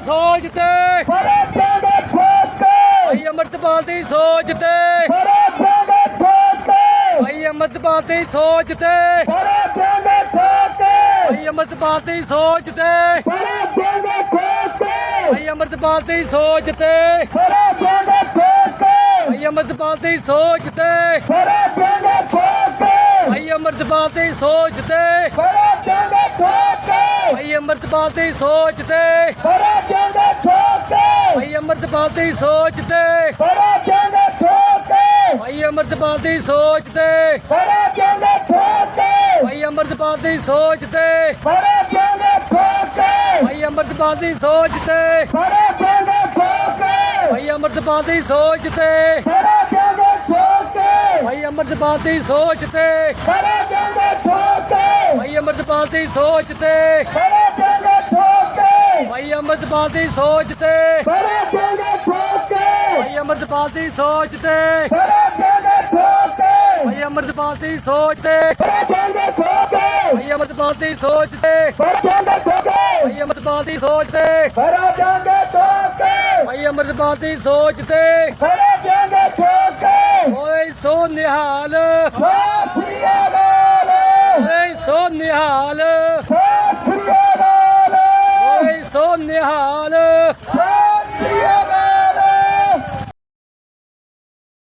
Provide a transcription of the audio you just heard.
ਦੀ ਸੋਚ ਤੇ। ਭਾਈ ਅਮਰਤਪਾਲ ਦੀ ਸੋਚ ਤੇ। ਭਾਈ ਅਮਰਤਪਾਲ ਦੀ ਸੋਚ ਤੇ। ਭਾਈ ਅਮਰਤਪਾਲ ਦੀ ਸੋਚ ਤੇ। ਭਾਈ ਅਮਰਤਪਾਲ ਦੀ ਸੋਚ ਤੇ। ਭਾਈ ਅਮਰਤਪਾਲ ਦੀ ਸੋਚ ਤੇ। ਭਾਈ ਅਮਰਤਪਾਲ ਦੀ ਸੋਚ ਤੇ। ਅਮਰਤਪਾਲ ਦੀ ਸੋਚ ਤੇ। ਫੜੇ ਜਾਂਦੇ ਠੋਕੇ ਭਾਈ ਅਮਰਤਪਾਲ ਦੀ ਸੋਚ ਤੇ। ਫੜੇ ਜਾਂਦੇ ਠੋਕੇ ਭਾਈ ਅਮਰਤਪਾਲ ਦੀ ਸੋਚ ਤੇ। ਫੜੇ ਜਾਂਦੇ ਠੋਕੇ ਭਾਈ ਅਮਰਤਪਾਲ ਦੀ ਸੋਚ ਤੇ। ਫੜੇ ਜਾਂਦੇ ਠੋਕੇ ਭਾਈ ਅਮਰਤਪਾਲ ਦੀ ਸੋਚ ਤੇ। ਫੜੇ ਜਾਂਦੇ ਠੋਕੇ ਭਾਈ ਅਮਰਤਪਾਲ ਦੀ ਸੋਚ ਤੇ। ਅਮਰਤਪਾਲ ਦੀ ਸੋਚ ਤੇ। ਫੜੇ ਜਾਂਦੇ ਠੋਕੇ ਭਾਈ ਅਮਰਤਪਾਲ ਦੀ ਸੋਚ ਤੇ। ਫੜੇ ਜਾਂਦੇ ਠੋਕੇ ਭਾਈ ਅਮਰਤਪਾਲ ਦੀ ਸੋਚ ਤੇ। ਫੜੇ ਜਾਂਦੇ ਠੋਕੇ ਭਾਈ ਅਮਰਤਪਾਲ ਦੀ ਸੋਚ ਤੇ। ਫੜੇ ਜਾਂਦੇ ਠੋਕੇ ਭਾਈ ਅਮਰਤਪਾਲ ਦੀ ਸੋਚ ਤੇ। ਫੜੇ ਜਾਂਦੇ ਠੋਕੇ ਭਾਈ ਅਮਰਤਪਾਲ ਦੀ ਸੋਚ ਤੇ। ਫੜੇ ਜਾਂਦੇ ਠੋਕੇ ਭਾਈ ਅਮਰਤਪਾਲ ਦੀ ਸੋਚ ਤੇ। ਫੜੇ ਜਾਂਦੇ ਠੋਕੇ ਭਾਈ ਅਮਰਤਪਾਲ ਦੀ ਸੋਚ ਤੇ। ਫੜੇ ਜਾਂਦੇ ਠੋਕੇ ਸੋ ਨਿਹਾਲ। ਸਤਿ ਸ੍ਰੀ ਅਕਾਲ ਓਏ ਸੋ ਨਿਹਾਲ। ਸਤਿ ਸ੍ਰੀ ਅਕਾਲ। ਓਏ ਸੋ ਨਿਹਾਲ।